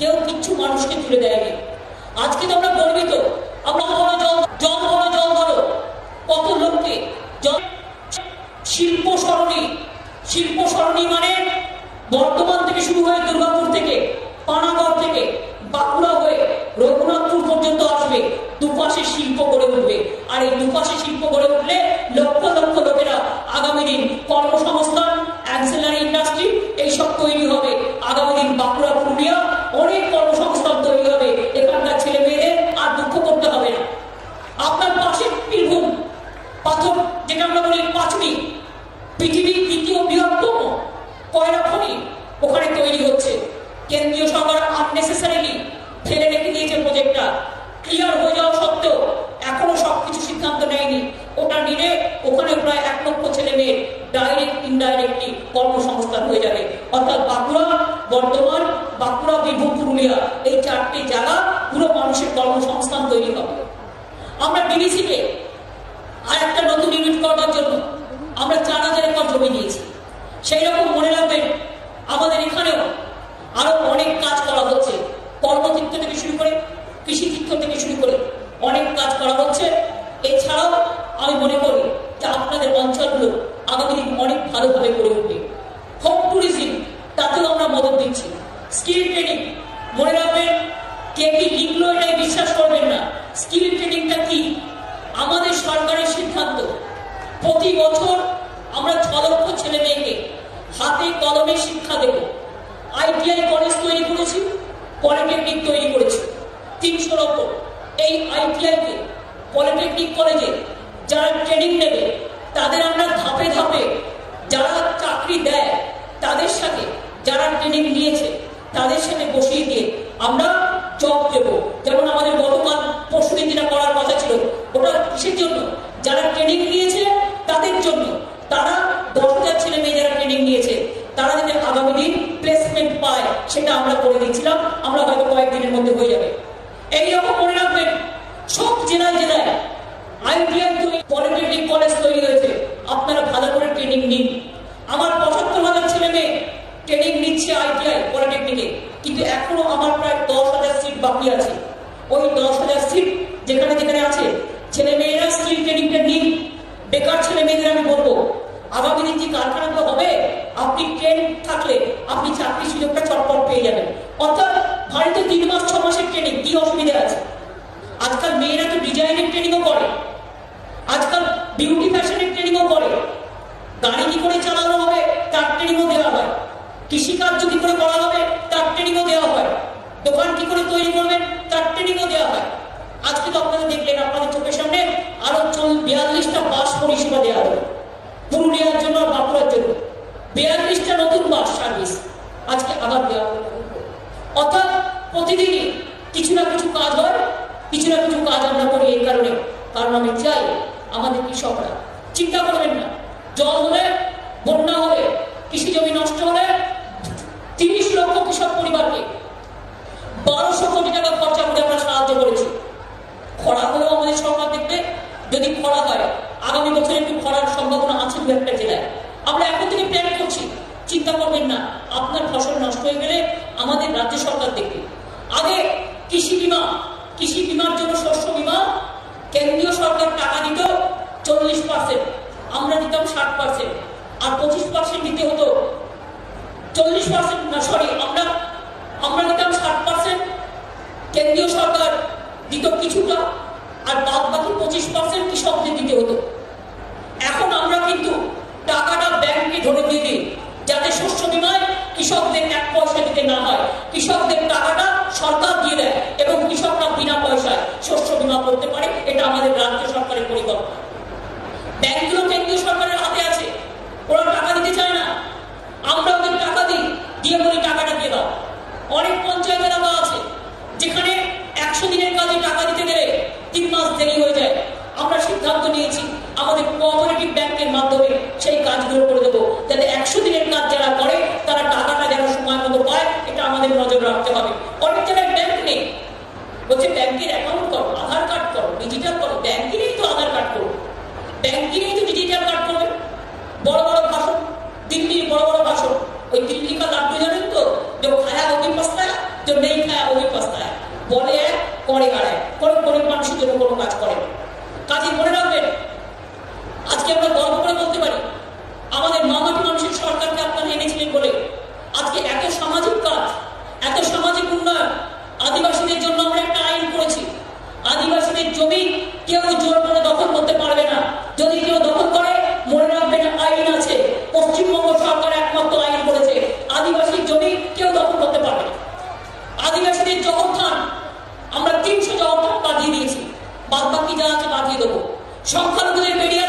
কেউ কিচ্ছু মানুষকে তুলে দেয়নি। আজকে তো আমরা গর্বিত। আমরা বড় জল জল বড় জল ধরো। কত লোককে জল শিল্প সরণি। শিল্প সরণি মানে বর্ধমান থেকে শুরু হয়ে দুর্গাপুর থেকে, পানাগড় থেকে বাঁকুড়া হয়ে রঘুনাথপুর পর্যন্ত আসবে। দুপাশে শিল্প গড়ে উঠবে। আর এই দুপাশে শিল্প গড়ে উঠলে লক্ষ লক্ষ লোকেরা আগামী দিন কর্মসংস্থান অ্যাক্সিলারি ইন্ডাস্ট্রি এইসব তৈরি হবে আগামী দিন বাঁকুড়া পুরুলিয়া অনেক কর্মসংস্থান তৈরি হবে এখানকার ছেলে মেয়েদের আর দুঃখ করতে হবে না আপনার পাশে বীরভূম যেটা আমরা বলি পাঁচমি পৃথিবীর দ্বিতীয় বৃহত্তম কয়লা খনি ওখানে তৈরি হচ্ছে। কেন্দ্রীয় সরকার আননেসেসারিলি ফেলে রেখে দিয়েছে প্রজেক্টটা ক্লিয়ার হয়ে যাওয়া সত্ত্বেও এখনও সবকিছু সিদ্ধান্ত নেয়নি। ওখানে প্রায় এক লক্ষ ছেলে মেয়ের ডাইরেক্ট ইনডাইরেক্টলি কর্মসংস্থান হয়ে যাবে। অর্থাৎ বাঁকুড়া, বর্ধমান, বাঁকুড়া, বীরভূম, পুরুলিয়া এই চারটি জায়গা পুরো মানুষের কর্মসংস্থান তৈরি হবে। আমরা ডিবিসিকে আর একটা নতুন ইউনিট করার জন্য আমরা চার হাজার একর জমি নিয়েছি। সেই রকম মনে রাখবেন, আমাদের এখানেও আরও অনেক কাজ করা হচ্ছে কর্মতীর্থ থেকে শুরু করে কৃষি তীর্থ থেকে শুরু করে অনেক কাজ করা হচ্ছে এছাড়াও আমি মনে করি যে আপনাদের অঞ্চলগুলো আগামী দিন অনেক ভালোভাবে গড়ে উঠবে হোম ট্যুরিজম তাতেও আমরা মদত দিচ্ছি স্কিল ট্রেনিং মনে রাখবেন কে কি লিখলো এটাই বিশ্বাস করবেন না স্কিল ট্রেনিংটা কি আমাদের সরকারের সিদ্ধান্ত প্রতি বছর আমরা ছ লক্ষ ছেলে মেয়েকে হাতে কলমে শিক্ষা দেব আইটিআই কলেজ তৈরি করেছি পলিটেকনিক তৈরি করেছি তিনশো লক্ষ এই আইটিআই কে পলিটেকনিক কলেজে যারা ট্রেনিং নেবে তাদের আমরা ধাপে ধাপে যারা চাকরি দেয় তাদের সাথে যারা ট্রেনিং নিয়েছে তাদের সাথে বসিয়ে দিয়ে আমরা জব দেবো যেমন আমাদের গতকাল পরশুদিন যেটা করার কথা ছিল ওটা কিসের জন্য যারা ট্রেনিং নিয়েছে তাদের জন্য তারা দশ হাজার ছেলে মেয়ে যারা ট্রেনিং নিয়েছে তারা যাতে আগামী দিন প্লেসমেন্ট পায় সেটা আমরা করে দিচ্ছিলাম আমরা হয়তো কয়েকদিনের মধ্যে হয়ে যাবে এইরকম মনে রাখবেন সব জেলায় জেলায় আইটিআই তৈরি পলিটেকনিক কলেজ তৈরি হয়েছে আপনারা ভালো করে ট্রেনিং নিন আমার পঁচাত্তর হাজার ছেলে মেয়ে ট্রেনিং নিচ্ছে আইটিআই পলিটেকনিকে কিন্তু এখনও আমার প্রায় দশ হাজার সিট বাকি আছে। ওই দশ হাজার সিট যেখানে যেখানে আছে ছেলে মেয়েরা স্কিল ট্রেনিংটা নিন। বেকার ছেলে মেয়েদের আমি বলব, আগামী দিন যে কারখানাগুলো হবে, আপনি ট্রেন থাকলে আপনি চাকরির সুযোগটা চটপট পেয়ে যাবেন। অর্থাৎ ভারতে তিন মাস, ছ মাসের ট্রেনিং কি অসুবিধা আছে? আজকাল মেয়েরা তো ডিজাইনের ট্রেনিংও করে। আজকাল বিউটি ফ্যাশনের ট্রেনিংও করে। গাড়ি কি করে চালানো হবে, তার ট্রেনিংও দেওয়া হয়। কৃষিকার্য কি করে করা হবে, তার ট্রেনিংও দেওয়া হয়। দোকান কি করে তৈরি করবেন, তার ট্রেনিংও দেওয়া হয়। আজকে তো আপনারা দেখলেন, আপনাদের চোখের সামনে আরও বিয়াল্লিশটা বাস পরিষেবা দেওয়া হবে পুরুলিয়ার জন্য আর বাঁকুড়ার জন্য। বিয়াল্লিশটা নতুন বাস সার্ভিস আজকে আবার দেওয়া হবে অর্থাৎ প্রতিদিনই কিছু না কিছু কাজ হয়, কিছু না কিছু কাজ আমরা করি এই কারণে। কারণ আমি চাই আমাদের কৃষকরা চিন্তা করবেন না। জল হলে, বন্যা হলে, কৃষি জমি নষ্ট হলে লক্ষ কৃষক পরিবারকে বারোশো কোটি টাকা খরচা করে আমরা সাহায্য করেছি। খরা হলেও আমাদের সরকার দেখবে, যদি খরা হয়, আগামী বছর একটু খরার সম্ভাবনা আছে দু একটা জেলায়। আমরা এখন থেকে প্ল্যান করছি, চিন্তা করবেন না, আপনার ফসল নষ্ট হয়ে গেলে আমাদের রাজ্য সরকার দেখবে। আগে কৃষি বিমা, কৃষি বিমার জন্য শস্য বিমা, কেন্দ্রীয় সরকার টাকা দিত চল্লিশ পার্সেন্ট আমরা দিতাম ষাট পার্সেন্ট আর পঁচিশ পার্সেন্ট দিতে হতো চল্লিশ পার্সেন্ট সরি আমরা আমরা দিতাম ষাট পার্সেন্ট, কেন্দ্রীয় সরকার দিত কিছুটা, আর বাদ বাকি পঁচিশ পার্সেন্ট কৃষকদের দিতে হতো। এখন আমরা কিন্তু টাকাটা ব্যাংকে ধরে দিয়ে দিই, যাতে শস্য বিমায় কৃষকদের এক পয়সা দিতে না হয়। কৃষকদের টাকাটা সরকার দিয়ে দেয় এবং কৃষকরা বিনা পয়সায় শস্য বিমা করতে পারে, এটা আমাদের রাজ্য সরকারের পরিকল্পনা। ব্যাংকগুলো কেন্দ্রীয় কোঅপারেটিভ ব্যাংকের মাধ্যমে সেই কাজগুলো করে দেবো। যাতে একশো দিনের কাজ যারা করে, তারা টাকাটা যেন সময় মতো পায়, এটা আমাদের নজর রাখতে হবে। অনেক জায়গায় ব্যাংক নেই। বলছে ব্যাংকের অ্যাকাউন্ট করো, আধার কার্ড করো ডিজিটাল করো ব্যাংকেরই তো আধার কার্ড করো। ব্যাংকেরই তো ডিজিটাল কার্ড করবে। বড় বড় ভাষণ, দিল্লির বড় বড় ভাষণ। ওই দিল্লি কা লাড্ডু জানেন তো? যে খায়া ওই পাস্তায়, যে নেই খায়া অভি পাস্তায়। বলে এক, করে আর এক। কোনো গরিব মানুষের জন্য কোনো কাজ করে না। কাজে মনে রাখবেন আজকে আমরা গর্ব করে বলতে পারি, আমাদের মানবিক মানুষের সরকারকে আপনারা এনেছিলেন বলে আজকে এত সামাজিক কাজ, এত সামাজিক উন্নয়ন, আদিবাসীদের জন্য আমরা একটা আইন করেছি। আদিবাসীদের জমি কেউ জোর করে দখল করতে পারবে না। যদি কেউ দখল করে, মনে রাখবেন আইন আছে, পশ্চিমবঙ্গ সরকার একমাত্র আইন করেছে, আদিবাসীর জমি কেউ দখল করতে পারবে না। আদিবাসীদের জহরখান আমরা তিনশো জহরখান বাঁধিয়ে দিয়েছি। বাদ বাকি যা আছে বাঁধিয়ে দেবো। সংখ্যালঘুদের বেরিয়ে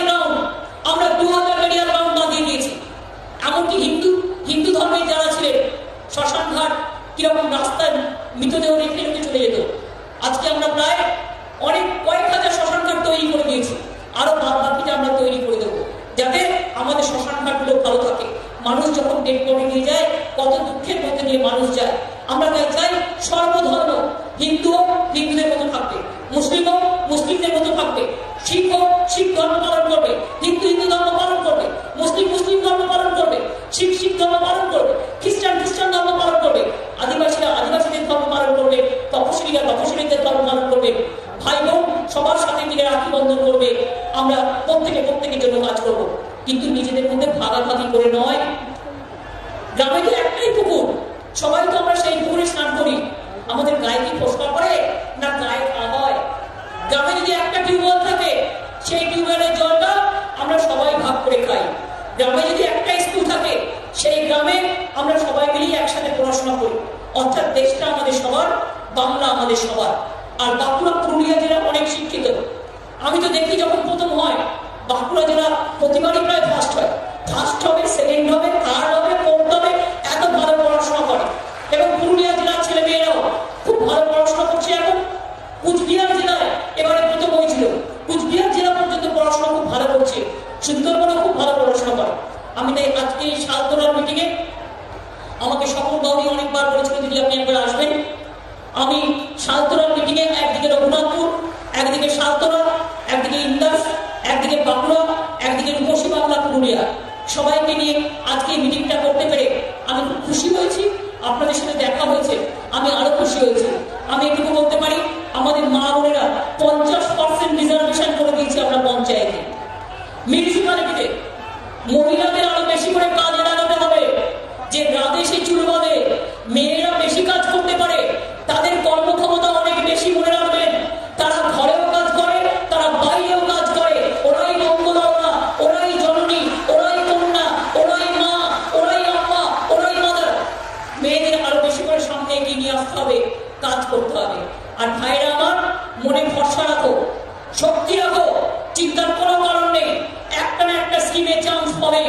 করে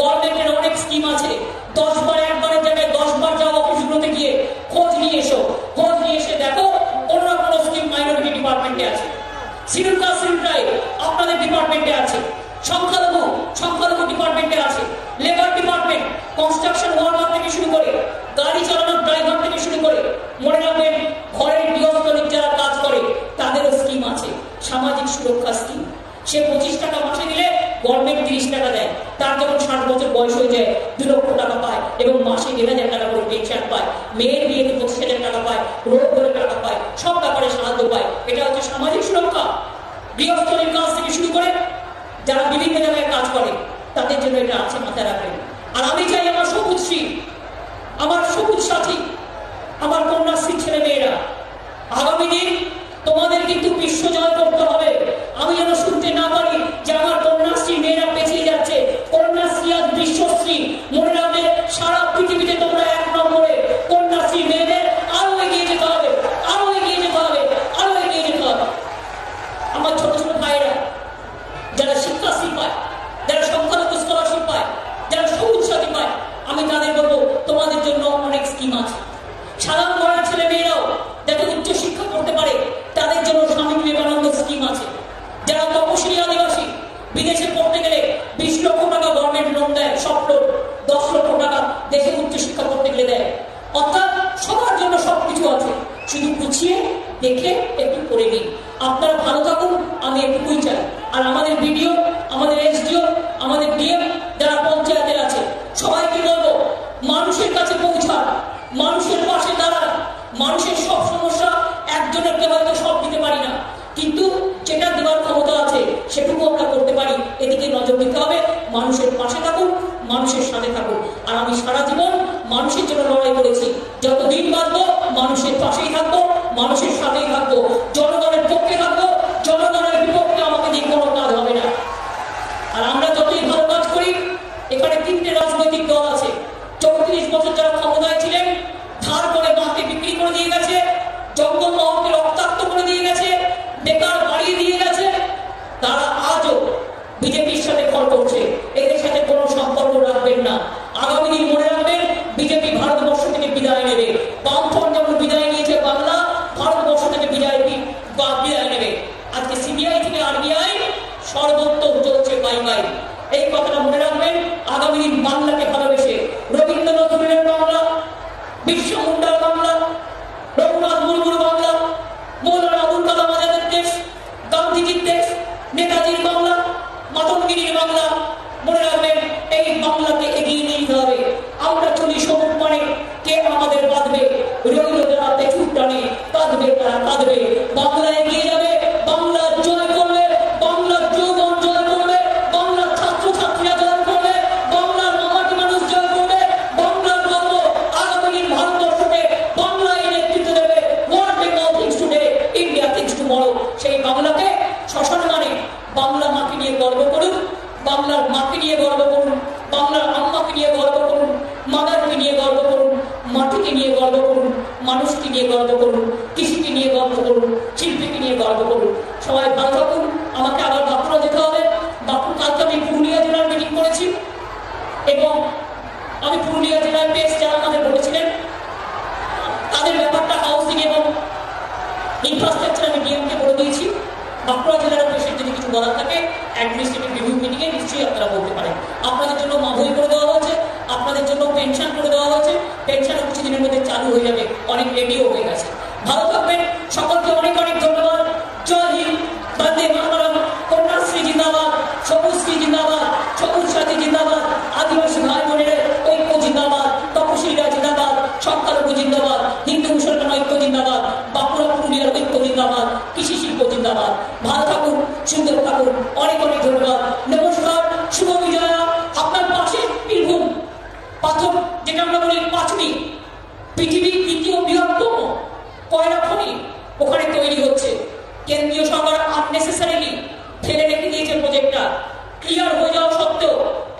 গভর্নমেন্টের অনেক স্কিম আছে। দশ বার একবারের জায়গায় দশ বার যাও অফিসগুলোতে গিয়ে খোঁজ নিয়ে এসো। খোঁজ নিয়ে এসে দেখো কোনো না কোনো স্কিম মাইনরিটি ডিপার্টমেন্টে আছে সিরিমকা সিরিমটাই আপনাদের ডিপার্টমেন্টে আছে। সংখ্যালঘু সংখ্যালঘু ডিপার্টমেন্টে আছে। গৃহস্থলীর কাজ থেকে শুরু করে যারা বিভিন্ন জায়গায় কাজ করে, তাদের জন্য এটা আছে মাথায় রাখবেন। আর আমি চাই আমার সবুজ শ্রী আমার সবুজ সাথী, আমার কন্যাশ্রী ছেলে মেয়েরা আগামী দিন মানুষের জন্য লড়াই করেছি যতদিন বাঁচবো মানুষের পাশেই থাকব মানুষের সাথেই থাকব জনগণের পক্ষে থাকব জনগণের বিপক্ষে আমাকে দিয়ে কোনো কাজ হবে না আর আমরা যতই ভালো কাজ করি এখানে তিনটে রাজনৈতিক দল আছে চৌত্রিশ বছর যারা ক্ষমতায় ছিলেন ধার করে মাকে বিক্রি করে দিয়ে গেছে জঙ্গল মহলকে রক্তাক্ত করে দিয়ে গেছে বেকার বাড়িয়ে দিয়ে গেছে তারা আজও বিজেপির সাথে ফল করছে এদের সাথে কোনো সম্পর্ক রাখবেন না আগামী দিন মনে রাখবেন বিজেপি ভারতবর্ষ থেকে বিদায় নেবে বামফ্রন্ট যেমন বিদায় নিয়েছে বাংলা ভারতবর্ষ থেকে বিদায় বি- বা বিদায় নেবে আজকে সিবিআই থেকে আরবিআই সর্বোত্তম চলছে বাই বাই এই কথাটা মনে রাখবেন আগামী দিন বাংলাকে ভালোবেসে রবীন্দ্রনাথ ঠাকুরের বাংলা বিশ্ব মুন্ডার বাংলা রঘুনাথ মুর্মুর বাংলা মৌলানা আবুল কালাম আজাদের দেশ গান্ধীজির দেশ নেতাজির বাংলা মাতঙ্গিনীর বাংলা মনে রাখবেন এই বাংলাকে এগিয়ে নিয়ে যেতে হবে আমরা চলি সবুজ মানে কে আমাদের বাঁধবে রইল যারা পেছুর টানে তারা কাঁদবে আমি পুরুলিয়া জেলার বেশ যারা আমাদের বলেছিলেন, তাদের ব্যাপারটা হাউসিং এবং ইনফ্রাস্ট্রাকচার আমি ডিএমকে বলে দিয়েছি। বাঁকুড়া জেলার পেশেন্ট যদি কিছু বলার থাকে অ্যাডমিনিস্ট্রেটিভ রিভিউ মিটিংয়ে নিশ্চয়ই আপনারা বলতে পারেন। আপনাদের জন্য মাভই করে দেওয়া হয়েছে, আপনাদের জন্য পেনশন করে দেওয়া হয়েছে। পেনশনও কিছুদিনের মধ্যে চালু হয়ে যাবে, অনেক রেডিও হয়ে গেছে। ভালো থাকবেন, সকলকে অনেক অনেক ধন্যবাদ জয় হিন্দ বন্দে মাতরম কন্যাশ্রী জিন্দাবাদ সবুজ শ্রী জিন্দাবাদ সবুজ সাথী জিন্দাবাদ আদিবাসী ভাই বোনের ঐক্য জিন্দাবাদ তপশিলীরা জিন্দাবাদ সংখ্যালঘু জিন্দাবাদ হিন্দু মুসলমান ঐক্য জিন্দাবাদ বাঁকুড়া পুরুলিয়ার ঐক্য জিন্দাবাদ কৃষি শিল্প জিন্দাবাদ ভালো থাকুন সুন্দর কাপড় অনেক অনেক ধন্যবাদ নমস্কার শুভ বিজয়া আপনার পাশে বীরভূম পাথর যেটা আমরা বলি পাঁচমি পৃথিবীর দ্বিতীয় বৃহত্তম কয়লা খনি ওখানে তৈরি হচ্ছে কেন্দ্রীয় সরকার আননেসেসারিলি ফেলে রেখে দিয়েছে প্রজেক্টটা ক্লিয়ার হয়ে যাওয়া সত্ত্বেও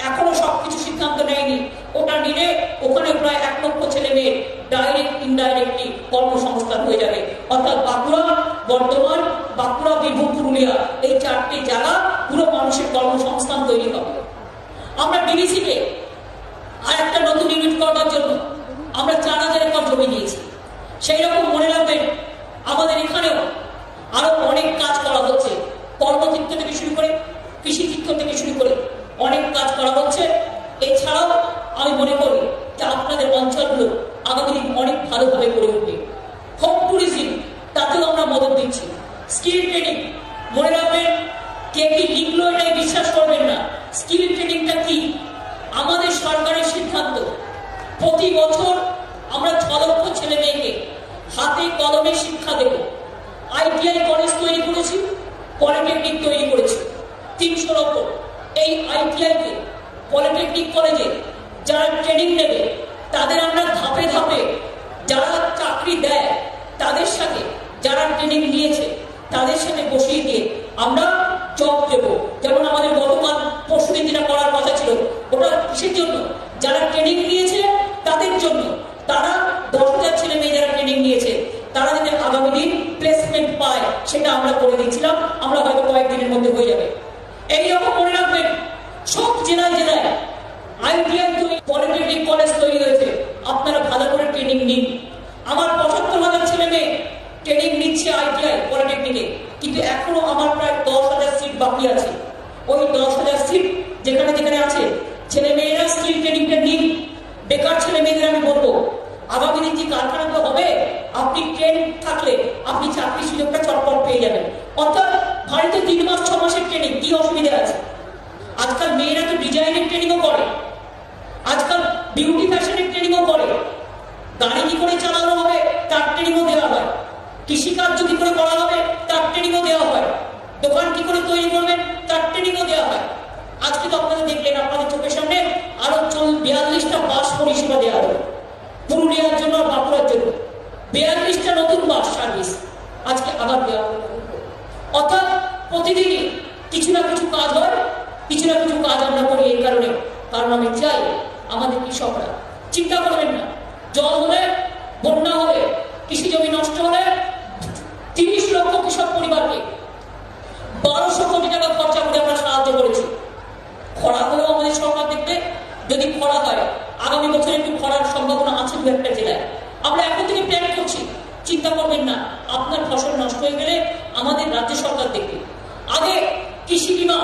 এখনও সবকিছু সিদ্ধান্ত নেয়নি ওটা নিলে ওখানে প্রায় এক লক্ষ ছেলে মেয়ে ডাইরেক্ট ইনডাইরেক্টলি কর্মসংস্থান হয়ে যাবে অর্থাৎ বাঁকুড়া বর্ধমান বাঁকুড়া বীরভূম পুরুলিয়া এই চারটি জায়গা পুরো মানুষের কর্মসংস্থান তৈরি হবে আমরা ডিডিসিকে আর একটা নতুন ইউনিট করবার জন্য আমরা চার হাজার একর জমি দিয়েছি সেই রকম মনে রাখবেন, আমাদের এখানেও আরও অনেক কাজ করা হচ্ছে। কর্মতীর্থ থেকে শুরু করে কৃষি তীর্থ থেকে শুরু করে অনেক কাজ করা হচ্ছে। এছাড়াও আমি মনে করি যে আপনাদের অঞ্চলগুলো আগামী দিন অনেক ভালোভাবে গড়ে উঠবে। হোম ট্যুরিজম তাতেও আমরা মদত দিচ্ছি। স্কিল ট্রেনিং মনে রাখবেন, কে কি লিখলো এটাই বিশ্বাস করবেন না স্কিল ট্রেনিংটা কি আমাদের সরকারের সিদ্ধান্ত প্রতি বছর আমরা ছ লক্ষ ছেলে মেয়েকে হাতে কলমে শিক্ষা দেব। আইটিআই কলেজ তৈরি করেছি পলিটেকনিক তৈরি করেছি। তিনশো লক্ষ। এই আইটিআই কে পলিটেকনিক কলেজে যারা ট্রেনিং নেবে, তাদের আমরা ধাপে ধাপে যারা চাকরি দেয়, তাদের সাথে যারা ট্রেনিং নিয়েছে, তাদের সাথে বসিয়ে দিয়ে আমরা জব দেবো। যেমন আমাদের গতকাল পরশুদিন যেটা করার কথা ছিল, ওটা কিসের জন্য? যারা ট্রেনিং নিয়েছে তাদের জন্য, তারা দশ হাজার ছেলে মেয়ে যারা ট্রেনিং নিয়েছে, তারা যাতে আগামী দিন প্লেসমেন্ট পায়, সেটা আমরা করে দিচ্ছিলাম আমরা হয়তো কয়েকদিনের মধ্যে হয়ে যাবে। এইরকম মনে রাখবেন, সব জেলায় জেলায় আইটিআই তৈরি পলিটেকনিক কলেজ তৈরি হয়েছে। আপনারা ভালো করে ট্রেনিং নিন। আমার পঁচাত্তর হাজার ছেলে মেয়ে ট্রেনিং নিচ্ছে আইটিআই পলিটেকনিকে কিন্তু এখনও আমার প্রায় দশ হাজার সিট বাকি আছে। ওই দশ হাজার সিট যেখানে যেখানে আছে ছেলে মেয়েরা স্কিল ট্রেনিংটা নিন বেকার ছেলে মেয়েদের আমি বলব, আগামী দিন যে কারখানাগুলো হবে? আপনি ট্রেন থাকলে আপনি চাকরির সুযোগটা চটপট পেয়ে যাবেন। অর্থাৎ বাড়িতে তিন মাস, ছ মাসের ট্রেনিং কি অসুবিধা আছে? আজকাল মেয়েরা তো ডিজাইনের ট্রেনিংও করে। আজকাল বিউটি ফ্যাশনের ট্রেনিংও করে। গাড়ি কি করে চালানো হবে, তার ট্রেনিংও দেওয়া হয়। কৃষিকাজ যদি করে করা হবে, তার ট্রেনিংও দেওয়া হয়। দোকান কি করে তৈরি করবেন, তার ট্রেনিংও দেওয়া হয়। আজকে তো আপনারা দেখলেন, আপনাদের চোখের সামনে আরও বিয়াল্লিশটা বাস পরিষেবা দেওয়া হবে পুরুলিয়ার জন্য বাঁকুড়ার জন্য। বিয়াল্লিশটা নতুন বাস সার্ভিস আজকে আবার দেওয়া হবে অর্থাৎ প্রতিদিনই কিছু না কিছু কাজ হয়, কিছু না কিছু কাজ আমরা করি এই কারণে। কারণ আমি চাই আমাদের কৃষকরা চিন্তা করবেন না। জল হলে, বন্যা হলে, কৃষি জমি নষ্ট হলে তিরিশ লক্ষ কৃষক পরিবারকে বারোশো কোটি টাকা খরচা করে আমরা সাহায্য করেছি। খরা হলেও আমাদের সরকার দেখবে, যদি খরা হয়, আগামী বছর একটু খরার সম্ভাবনা আছে দু একটা জেলায়। আমরা এখন থেকে প্ল্যান করছি, চিন্তা করবেন না, আপনার ফসল নষ্ট হয়ে গেলে আমাদের রাজ্য সরকার দেখবে। আগে কৃষি বিমা,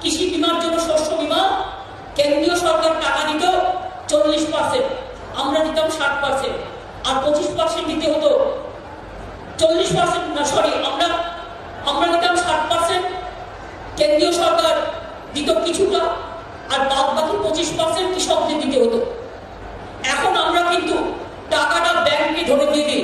কৃষি বিমার জন্য শস্য বিমা, কেন্দ্রীয় সরকার টাকা দিত চল্লিশ পার্সেন্ট আমরা দিতাম ষাট পার্সেন্ট আর পঁচিশ পার্সেন্ট দিতে হতো চল্লিশ পার্সেন্ট না সরি আমরা আমরা দিতাম ষাট পার্সেন্ট কেন্দ্রীয় সরকার দিত কিছুটা আর বাদ বাকি পঁচিশ পার্সেন্ট কৃষকদের দিতে হতো। এখন আমরা কিন্তু টাকাটা ব্যাংকে ধরে দিয়ে দিই,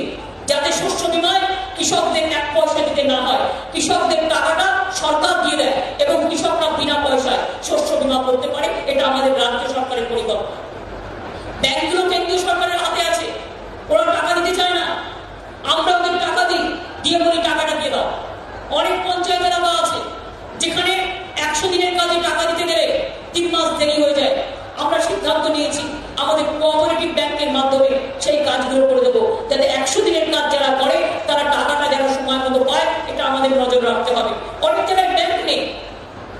যাতে শস্য বিমায় কৃষকদের এক পয়সা দিতে না হয়। কৃষকদের টাকাটা সরকার দিয়ে দেয় এবং কৃষকরা বিনা পয়সায় শস্য বিমা করতে পারে, এটা আমাদের রাজ্য সরকারের পরিকল্পনা। ব্যাংকগুলো কেন্দ্রীয় সরকারের হাতে আছে ওরা টাকা দিতে চায় না আমরা ওদের টাকা দিই দিয়ে বলি টাকাটা দিয়ে দাও অনেক পঞ্চায়েত এলাকা আছে যেখানে একশো কাজে টাকা দিতে গেলে তিন মাস দেরি হয়ে যায়। আমরা সিদ্ধান্ত নিয়েছি, আমাদের কোঅপারেটিভ ব্যাংকের মাধ্যমে সেই কাজগুলো করে দেবো। যাতে একশো দিনের কাজ যারা করে, তারা টাকাটা যেন সময় মতো পায়, এটা আমাদের নজর রাখতে হবে। অনেক জায়গায় ব্যাংক নেই।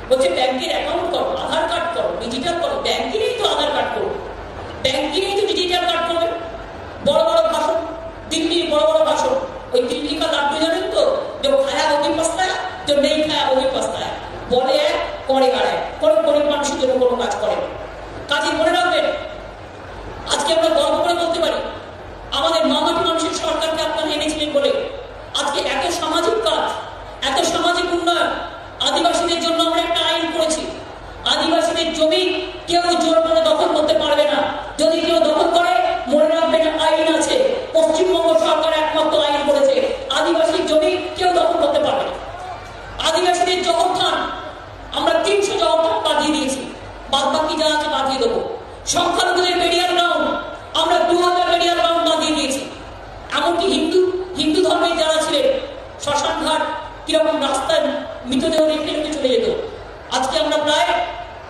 বলছে ব্যাংকের অ্যাকাউন্ট করো, আধার কার্ড করো ডিজিটাল করো ব্যাংকেরই তো আধার কার্ড করো ব্যাংকেরই তো ডিজিটাল কার্ড করবে বড় বড় ভাষণ দিল্লির বড় বড় ভাষণ ওই দিল্লি का লাড্ডু জানেন তো যে খায়া ওই পাস্তায় যে নেই খায়া ওই পাস্তায় বলে এক করে আর এক কোনো গরিব মানুষের জন্য কোনো কাজ করে কাজে মনে রাখবেন, আজকে আমরা গর্ব করে বলতে পারি, আমাদের মামাটি মানুষের সরকারকে আপনারা এনেছিলেন বলে আজকে এত সামাজিক কাজ, এত সামাজিক উন্নয়ন, আদিবাসীদের জন্য আমরা একটা আইন করেছি। আদিবাসীদের জমি কেউ জোর করে দখল করতে পারবে না যদি কেউ দখল করে মনে রাখবেন আইন আছে পশ্চিমবঙ্গ সরকার একমাত্র আইন করেছে আদিবাসীর জমি কেউ দখল করতে পারবে না আদিবাসীদের জগৎথান আমরা তিনশো জগৎথান বাঁধিয়ে দিয়েছি বাদ বাকি যা আছে বাঁধিয়ে দেবো সংখ্যালঘুদের মেডিয়াল গ্রাউন্ড আমরা দু হাজার মেডিয়াল গ্রাউন্ড বাঁধিয়ে দিয়েছি এমনকি হিন্দু হিন্দু ধর্মের যারা ছিলেন শ্মশান ঘাট কীরকম রাস্তায় মৃতদেহ রেখে রেখে চলে যেত আজকে আমরা প্রায়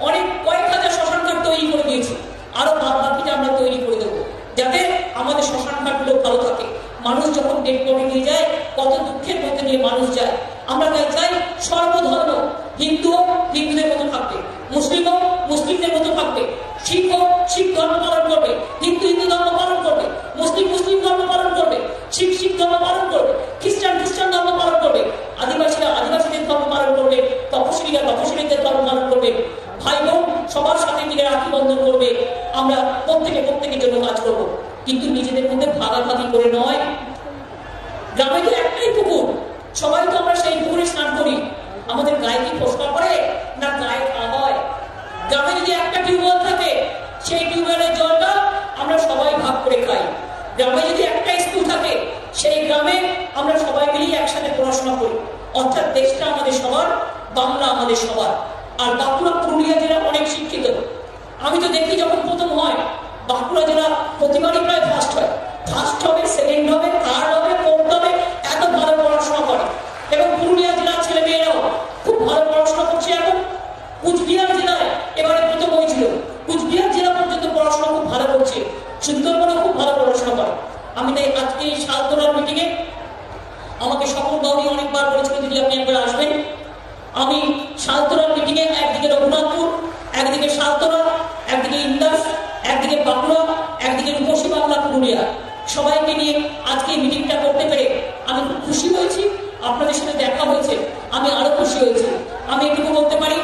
অনেক কয়েক হাজার শ্মশান ঘাট তৈরি করে দিয়েছি আরও বাদ বাকিটা আমরা তৈরি করে দেবো যাতে আমাদের শ্মশান ঘাটগুলো ভালো থাকে মানুষ যখন ডেট বডি নিয়ে যায় কত দুঃখের মধ্যে নিয়ে মানুষ যায় আমরা তাই চাই সর্বধর্ম হিন্দু হোক হিন্দুদের মতো থাকবে মুসলিম হোক মুসলিমদের মতো থাকবে শিখ হোক শিখ ধর্ম পালন করবে, হিন্দু হিন্দু ধর্ম পালন করবে, মুসলিম মুসলিম ধর্ম পালন করবে, শিখ শিখ ধর্ম পালন করবে খ্রিস্টান খ্রিস্টান ধর্ম পালন করবে আদিবাসীরা আদিবাসীদের ধর্ম পালন করবে তপশিলীরা তপশিলীদের ধর্ম পালন করবে ভাই বোন সবার সাথে মিলে রাখি বন্ধন করবে আমরা প্রত্যেকে প্রত্যেকের জন্য কাজ করব কিন্তু নিজেদের মধ্যে ভাগাভাগি করে নয় গ্রামে তো একটাই পুকুর সবাই তো আমরা সেই পুকুরে স্নান করি আমাদের গায়ে কি ফসকা পড়ে না গায়ে খাওয়া হয় গ্রামে যদি একটা টিউবওয়েল থাকে সেই টিউবওয়েলের জলটা আমরা সবাই ভাগ করে খাই গ্রামে যদি একটা স্কুল থাকে সেই গ্রামে আমরা সবাই মিলেই একসাথে পড়াশোনা করি অর্থাৎ দেশটা আমাদের সবার, বাংলা আমাদের সবার। আর বাঁকুড়া, পুরুলিয়া জেলা অনেক শিক্ষিত। আমি তো দেখি যখন প্রথম হয়, বাঁকুড়া জেলা প্রতিবারই প্রায় ফার্স্ট হয়। ফার্স্ট হবে সেকেন্ড হবে থার্ড হবে ফোর্থ হবে, এত ভালো পড়াশোনা করে। এবং পুরুলিয়া জেলার ছেলে মেয়েরাও খুব ভালো পড়াশোনা করছে এখন। কুচবিহার জেলায় এবারে প্রথম হয়েছিল। কুচবিহার জেলা পর্যন্ত পড়াশোনা খুব ভালো করছে। সুন্দরবনে খুব ভালো পড়াশোনা করে। আমি তাই আজকে এই সালতলার মিটিংয়ে আমাকে সকল বাবু অনেকবার বলেছিলেন দিদি আপনি একবার আসবেন। আমি সালতলার মিটিংয়ে একদিকে রঘুনাথপুর, একদিকে সালতলা একদিকে ইন্দাস, একদিকে বাঁকুড়া, একদিকে রূপসী বাংলা পুরুলিয়া। সবাইকে নিয়ে আজকে এই মিটিংটা করতে পেরে আমি খুব খুশি হয়েছি। আপনাদের সাথে দেখা হয়েছে। আমি আরও খুশি হয়েছি। আমি এটুকু বলতে পারি